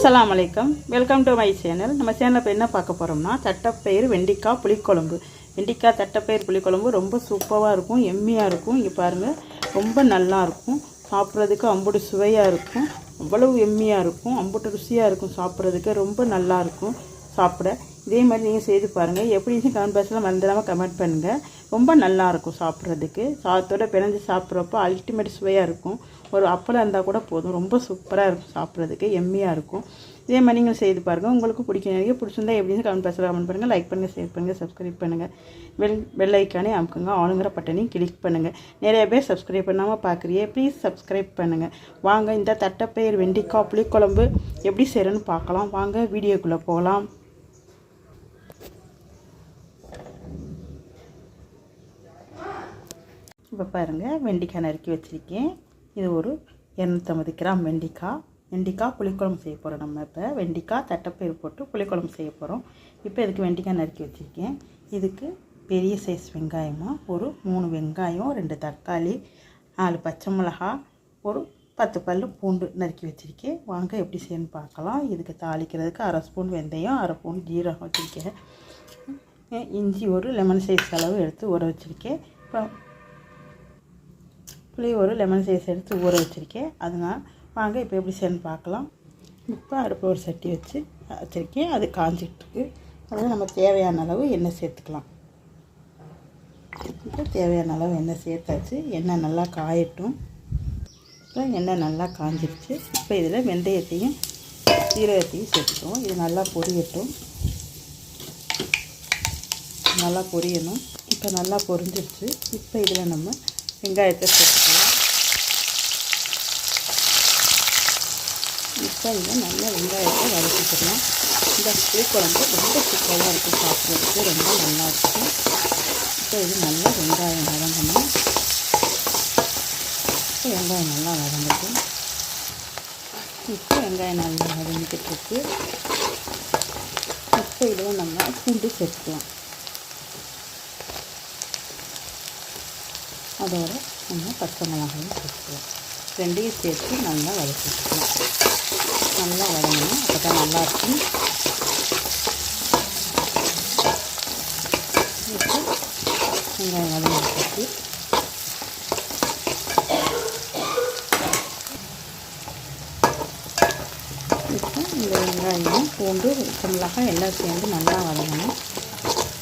அஸ்லாம் அலைக்கம். Welcome to my channel நம்ம சேனலில் இப்போ என்ன பார்க்க போகிறோம்னா தட்டைப்பயிறு வெண்டிக்காய் புளிக்குழம்பு. வெண்டிக்காய் தட்டைப்பயிறு புளிக்குழம்பு ரொம்ப சூப்பராக இருக்கும் எம்மியாக இருக்கும். இங்கே பாருங்கள் ரொம்ப நல்லா இருக்கும். சாப்பிட்றதுக்கு அம்புட்டு சுவையாக இருக்கும். அவ்வளவு எம்மியாக இருக்கும். அம்புட்டு ருசியாக இருக்கும் சாப்பிட்றதுக்கு. ரொம்ப நல்லா இருக்கும். சாப்பிட. இதே மாதிரி நீங்கள் செய்து பாருங்கள் எப்படி கமெண்ட் பாக்ஸில் மறந்துடாமல் கமெண்ட் பண்ணுங்கள் ரொம்ப நல்லாயிருக்கும் சாப்பிட்றதுக்கு. சாதத்தோட பிணைஞ்சு சாப்பிட்றப்போ அல்டிமேட் சுவையாக இருக்கும். ஒரு அப்பளம் இருந்தால் கூட போதும். ரொம்ப சூப்பராக இருக்கும் சாப்பிட்றதுக்கு. எம்மியாக இருக்கும். இதே மாதிரி நீங்கள் செய்து பாருங்கள் உங்களுக்கு பிடிக்கும் நிறைய பிடிச்சிருந்தா எப்படின்னு கமெண்ட் பாக்ஸில் கமெண்ட் பண்ணுங்கள் லைக் பண்ணுங்கள் ஷேர் பண்ணுங்கள் சப்ஸ்கிரைப் பண்ணுங்கள் வெல் வெள்ளைக்கானே அமுக்குங்க. ஆளுங்கிற பட்டனையும் கிளிக் பண்ணுங்கள் நிறைய பேர் சப்ஸ்கிரைப் பண்ணாமல் பார்க்குறியே ப்ளீஸ் சப்ஸ்கிரைப் பண்ணுங்கள் வாங்க இந்த தட்டைப்பயிர் வெண்டிக்காய் புளிக்குழம்பு எப்படி செய்கிறேன்னு பார்க்கலாம். வாங்க வீடியோக்குள்ளே போகலாம். இப்போ பாருங்கள் வெண்டிக்காய் நறுக்கி வச்சுருக்கேன். இது ஒரு இரநூத்தம்பது கிராம் வெண்டிக்காய். வெண்டிக்காய் புளிக்குழம்பு செய்ய போகிறோம் நம்ம இப்போ. வெண்டிக்காய் தட்டைப்பயிறு போட்டு புளிக்குழம்பு செய்ய போகிறோம் இப்போ இதுக்கு வெண்டிக்காய் நறுக்கி வச்சுருக்கேன். இதுக்கு பெரிய சைஸ் வெங்காயமாக ஒரு மூணு வெங்காயம் ரெண்டு தக்காளி நாலு பச்சை மிளகா ஒரு பத்து பல்லு பூண்டு நறுக்கி வச்சுருக்கேன். வாங்க எப்படி செய்யணும்னு பார்க்கலாம். இதுக்கு தாளிக்கிறதுக்கு அரை ஸ்பூன் வெந்தயம் அரை ஸ்பூன் ஜீரகம் வச்சுருக்கேன். இஞ்சி ஒரு லெமன் சைஸ் அளவு எடுத்து ஊற வச்சுருக்கேன். இப்போ புளி ஒரு லெமன் சைஸ் எடுத்து ஊற வச்சுருக்கேன். அதனால் வாங்க இப்போ எப்படி செய்யணும்னு பார்க்கலாம். இப்போ அடுப்பில் ஒரு சட்டி வச்சு வச்சுருக்கேன். அது காஞ்சிகிட்ருக்கு அதில் நம்ம தேவையான அளவு எண்ணெய் சேர்த்துக்கலாம். இப்போ தேவையான அளவு எண்ணெய் சேர்த்தாச்சு. எண்ணெய் நல்லா காயட்டும். இப்போ எண்ணெய் நல்லா காஞ்சிருச்சு. இப்போ இதில் வெந்தயத்தையும் சீரகத்தையும் சேர்த்துக்குவோம். இது நல்லா பொரியட்டும். நல்லா பொரியணும். இப்போ நல்லா பொரிஞ்சிருச்சு. இப்போ இதில் நம்ம வெங்காயத்தை சேர்த்துக்கலாம். தக்காளியில் நல்லா வெங்காயத்தை வதக்கிக்கலாம். இந்த புளிக்குழம்பு ரொம்ப சூப்பராக இருக்கும் சாப்பிட்றதுக்கு ரொம்ப நல்லாயிருக்கும் இப்போ இது நல்லா வெங்காயம் வதங்கணும். இப்போ வெங்காயம் நல்லா வதங்கட்டும். இப்போ வெங்காயம் நல்லா வதங்கிட்டு இருக்கு இப்போ இதில் நம்ம பூண்டு சேர்த்துக்கலாம். அதோட நம்ம பச்சை மிளகாயும் சேர்த்துக்கலாம். ரெண்டையும் சேர்த்து நல்லா வதக்கிக்கலாம் நல்லா வதங்கணும். அப்போ தான் நல்லாயிருக்கும் வெங்காயம் வதங்கிட்டு இப்போ இந்த வெங்காயம் பூண்டு மிளகாய் எல்லாம் சேர்ந்து நல்லா வதங்கணும்.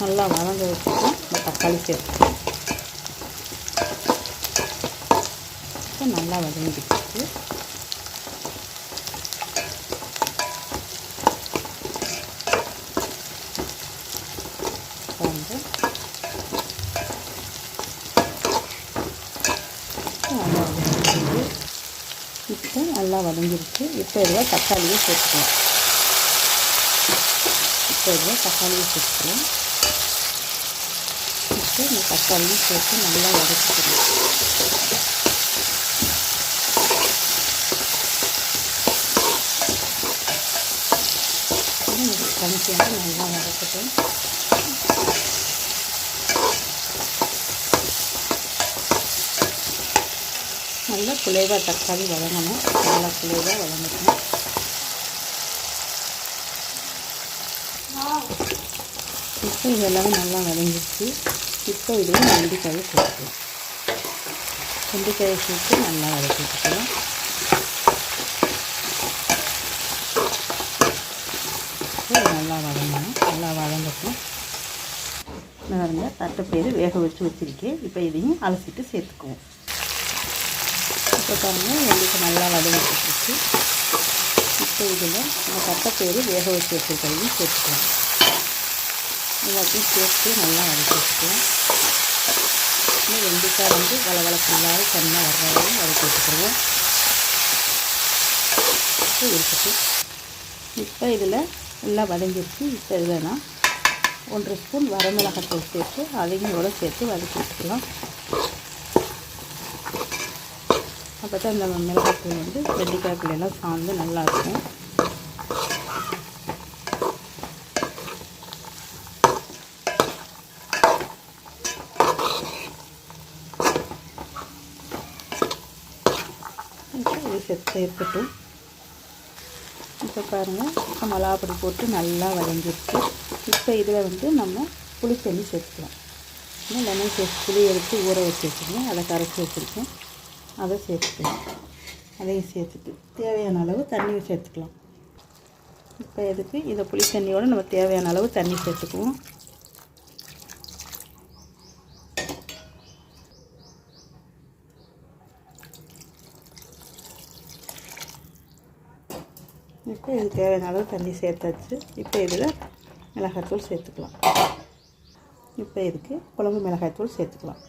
நல்லா வதங்க வச்சுட்டு இந்த தக்காளி சேர்த்துக்கலாம் இப்போ நல்லா வதங்கிடுச்சு. பாருங்க நல்லா வதங்கிடுச்சு. இப்போ நல்லா வதங்கிருச்சு இப்போ இதில் தக்காளியை சேர்த்துக்கலாம். இப்போ இதில் தக்காளியை சேர்த்துக்கலாம். இப்போ இந்த தக்காளியும் சேர்த்து நல்லா வதக்கிக்கலாம். தண்ணி நல்லா வதக்கட்டும். நல்லா குலைவாக தக்காளி வதங்கணும். நல்லா குலைவாக வதங்கட்டும். இப்போ இதெல்லாம் நல்லா வதங்கிடுச்சு. இப்போ இதில் வெண்டிக்காயை கொடுக்கலாம் வெண்டிக்காயை சேர்த்து நல்லா வதக்கிட்டுக்கலாம் நல்லா வதங்கணும் நல்லா வதங்கட்டும் பாருங்க தட்டைப்பயிறு வேக வச்சு வச்சுருக்கேன். இப்போ இதையும் அலசிட்டு சேர்த்துக்குவோம். இப்போ பாருங்கள் எங்களுக்கு நல்லா வதங்கிட்டு இப்போ இதில் நம்ம தட்டைப்பயிறு வேக வச்சு வச்சுருக்கையும் சேர்த்துக்கலாம். எல்லாத்தையும் சேர்த்து நல்லா வதக்கி வச்சுக்கலாம் இன்னும் வெண்டைக்காய் வந்து வளவளப்பில்லாத தண்ணி வர்றதையும் வதக்கி வச்சுக்கிறோம் இப்போ இருக்குது இப்போ இதில் நல்லா வதங்கிடுச்சு. இப்போ இதில் நான் ஒன்று ஸ்பூன் வரமிளகாத்தூள் சேர்த்து அதையும் கூட சேர்த்து வதக்கி வச்சுக்கலாம் அப்போ தான் இந்த மிளகாத்தூள் வந்து வெள்ளிக்காய்க்குள்ளெல்லாம் சார்ந்து நல்லாயிருக்கும் இது இருக்கட்டும். இப்போ பாருங்கள் மிளகாப்பொடி போட்டு நல்லா வதங்கிடுச்சு. இப்போ இதில் வந்து நம்ம புளி தண்ணி சேர்த்துக்கலாம். இன்னும் லெமன் சேர்த்து புளி எடுத்து ஊற வச்சு வச்சுருக்கேன் அதை கரைச்சி வச்சுருக்கேன். அதை சேர்த்துக்கலாம். அதையும் சேர்த்துட்டு தேவையான அளவு தண்ணியும் சேர்த்துக்கலாம். இப்போ எதுக்கு? இதை புளி தண்ணியோடு நம்ம தேவையான அளவு தண்ணி சேர்த்துக்குவோம். இப்போ இது தேவையான அளவு தண்ணி சேர்த்தாச்சு. இப்போ இதில் மிளகாய்த்தூள் சேர்த்துக்கலாம். இப்போ இதுக்கு குழம்பு மிளகாய்த்தூள் சேர்த்துக்கலாம்.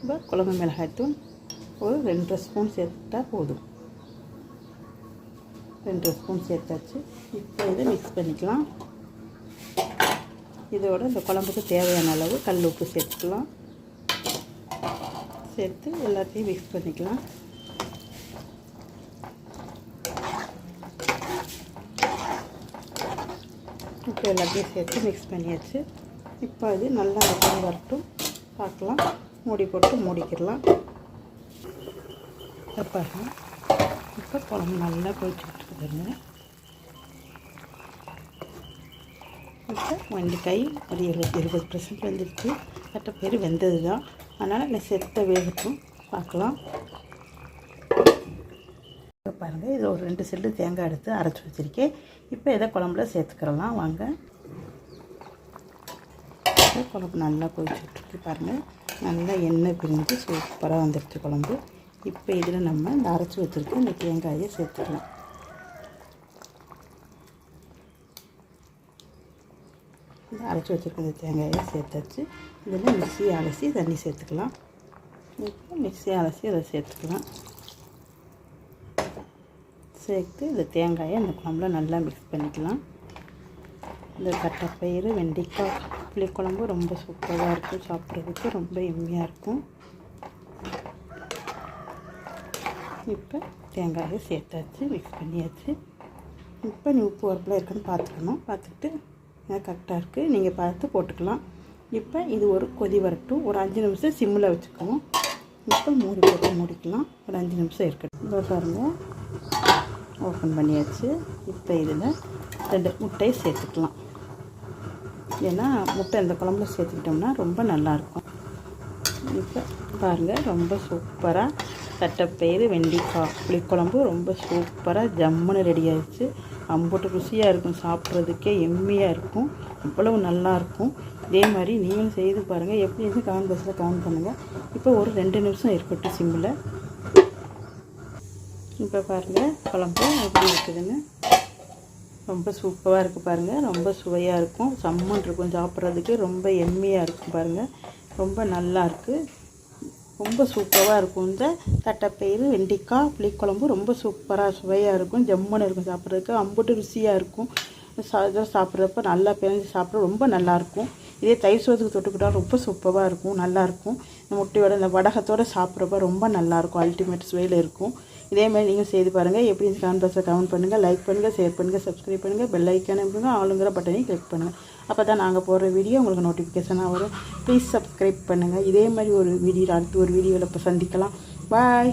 இப்போ குழம்பு மிளகாய்த்தூள் ஒரு ரெண்டரை ஸ்பூன் சேர்த்துட்டா போதும். ரெண்டரை ஸ்பூன் சேர்த்தாச்சு. இப்போ இதை மிக்ஸ் பண்ணிக்கலாம். இதோட இந்த குழம்புக்கு தேவையான அளவு கல் உப்பு சேர்த்துக்கலாம். சேர்த்து எல்லாத்தையும் மிக்ஸ் பண்ணிக்கலாம். இப்போ எல்லாத்தையும் சேர்த்து மிக்ஸ் பண்ணியாச்சு. இப்போ அது நல்லா வதங்கி வரட்டும். பார்க்கலாம். மூடி போட்டு மூடிக்கிடலாம். இப்போ பாருங்க. இப்போ குழம்பு நல்லா கொதிச்சுட்டு பாருங்க. இப்போ வெண்டைக்காய் ஒரு இருபது இருபது பர்சன்ட் வந்துருச்சு பேர் வெந்தது தான் அதனால் இல்லை செத்த வேகட்டும். பார்க்கலாம். பாருங்கள் இது ஒரு ரெண்டு செல்லு தேங்காய் எடுத்து அரைச்சி வச்சுருக்கேன். இப்போ இதை குழம்புல சேர்த்துக்கிறலாம் வாங்க. குழம்பு நல்லா கொதிச்சுட்ருக்கு பாருங்கள் நல்லா எண்ணெய் பிரிஞ்சு சூப்பராக வந்துடுச்சு குழம்பு. இப்போ இதில் நம்ம இந்த அரைச்சி வச்சுருக்க இந்த தேங்காயை சேர்த்துக்கலாம். இந்த அரைச்சி வச்சுருக்க இந்த தேங்காயை சேர்த்தாச்சு. இதில் மிக்சி அலசி தண்ணி சேர்த்துக்கலாம். இப்போ மிக்சி அலசி அதை சேர்த்துக்கலாம். சேர்த்து இந்த தேங்காயை அந்த குழம்புல நல்லா மிக்ஸ் பண்ணிக்கலாம். இந்த கட்டைப்பயிறு வெண்டைக்காய் புளிக்குழம்பு ரொம்ப சூப்பராக இருக்கும். சாப்பிட்றதுக்கு ரொம்ப எம்மியாக இருக்கும். இப்போ தேங்காயை சேர்த்தாச்சு மிக்ஸ் பண்ணியாச்சு. இப்போ நீ உப்பு உரப்பில் இருக்குன்னு பார்த்துக்கணும். பார்த்துட்டு கரெக்டாக இருக்குது நீங்கள் பார்த்து போட்டுக்கலாம். இப்போ இது ஒரு கொதி வரட்டும். ஒரு அஞ்சு நிமிஷம் சிம்மில் வச்சுக்குவோம் இப்போ மூடி போட்டு மூடிக்கலாம். ஒரு அஞ்சு நிமிஷம் இருக்கட்டும். இப்போ பாருங்கள் ஓப்பன் பண்ணியாச்சு. இப்போ இதில் ரெண்டு முட்டையை சேர்த்துக்கலாம். ஏன்னா முட்டை இந்த குழம்புல சேர்த்துக்கிட்டோம்னா ரொம்ப நல்லாயிருக்கும். இப்போ பாருங்கள் ரொம்ப சூப்பராக தட்டைப்பயிறு வெண்டிக்காய். புளிக்குழம்பு ரொம்ப சூப்பராக ஜம்முன்னு ரெடி ஆயிடுச்சு. அம்புட்டு ருசியாக இருக்கும் சாப்பிட்றதுக்கே எம்மியாக இருக்கும். அவ்வளவு நல்லாயிருக்கும். இதே மாதிரி நீங்களும் செய்து பாருங்கள் எப்படி இருந்து கமெண்ட் பாக்ஸில் கமெண்ட் பண்ணுங்கள் இப்போ ஒரு ரெண்டு நிமிஷம் இருக்கட்டும் சிம்மில் இப்போ பாருங்கள் குழம்பு எப்படி இருக்குதுன்னு. ரொம்ப சூப்பராக இருக்குது பாருங்கள் ரொம்ப சுவையாக இருக்கும். செம்மன் இருக்கும் சாப்பிட்றதுக்கு ரொம்ப எம்மியாக இருக்கும் பாருங்கள் ரொம்ப நல்லா இருக்குது ரொம்ப சூப்பராக இருக்கும். இந்த தட்டைப்பயிறு வெண்டிக்காய் புளிக்குழம்பு ரொம்ப சூப்பராக சுவையாக இருக்கும். ஜம்முன்னு இருக்கும் சாப்பிட்றதுக்கு. அம்புட்டு ருசியாக இருக்கும். சாதம் சாப்பிட்றப்ப நல்லா பிணைஞ்சு சாப்பிட ரொம்ப நல்லாயிருக்கும் இதே தயிர் சோத்துக்கு தொட்டுக்கிட்டால் ரொம்ப சூப்பராக இருக்கும். நல்லாயிருக்கும் இந்த முட்டையோட இந்த வடகத்தோடு சாப்பிட்றப்ப ரொம்ப நல்லாயிருக்கும் அல்டிமேட் சுவையில் இருக்கும். இதே மாதிரி நீங்கள் செய்து பாருங்கள் எப்படி கமெண்ட் பாக்ஸில் கமெண்ட் பண்ணுங்கள் லைக் பண்ணுங்கள் ஷேர் பண்ணுங்கள் சப்ஸ்கிரைப் பண்ணுங்கள் பெல் ஐக்கான பண்ணுங்கள் ஆளுங்கிற பட்டனையும் கிளிக் பண்ணுங்கள் அப்போ தான் நாங்கள் போடுற வீடியோ உங்களுக்கு நோட்டிஃபிகேஷனாக வரும். ப்ளீஸ் சப்ஸ்கிரைப் பண்ணுங்கள் இதே மாதிரி ஒரு வீடியோ அடுத்து ஒரு வீடியோவில் இப்போ சந்திக்கலாம். பாய்